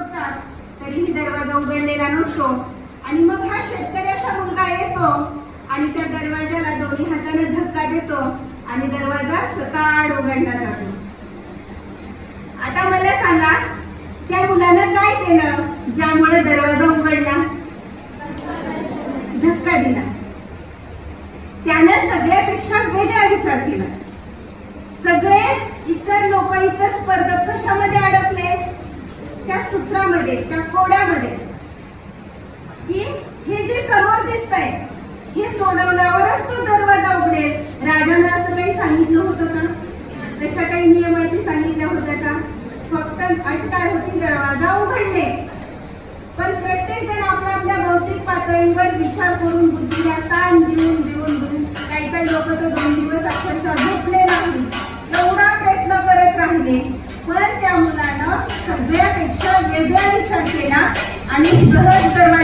बघतात तरीही दरवाजा उघडलेला नसतो. आणि मग हा शेतकऱ्याचा मुलगा येतो आणि त्या दरवाजाला दोन्ही हाताने धक्का देतो आणि दरवाजा सकाळ उघडला जातो. आता मला सांगा त्या मुलानं काय केलं ज्यामुळे दरवाजा उघडला? धक्का दिला. त्यानं सगळ्यापेक्षा वेगळा विचार केला. सगळे इतर लोक इतर स्पर्धक सूत्रामध्ये त्या कोड्यामध्ये की हे जे समोर दिसतंय हे सोडवल्यावरच तो दरवाजा उघडेल. राजानं असं काही सांगितलं होतं का? तशा काही नियमाची सांगितल्या होत्या का? फक्त अट काय होती दरवाजा उघडणे पण प्रत्येक जण आपल्या आपल्या भौतिक पातळीवर ना? आणि सहज दरवाजाला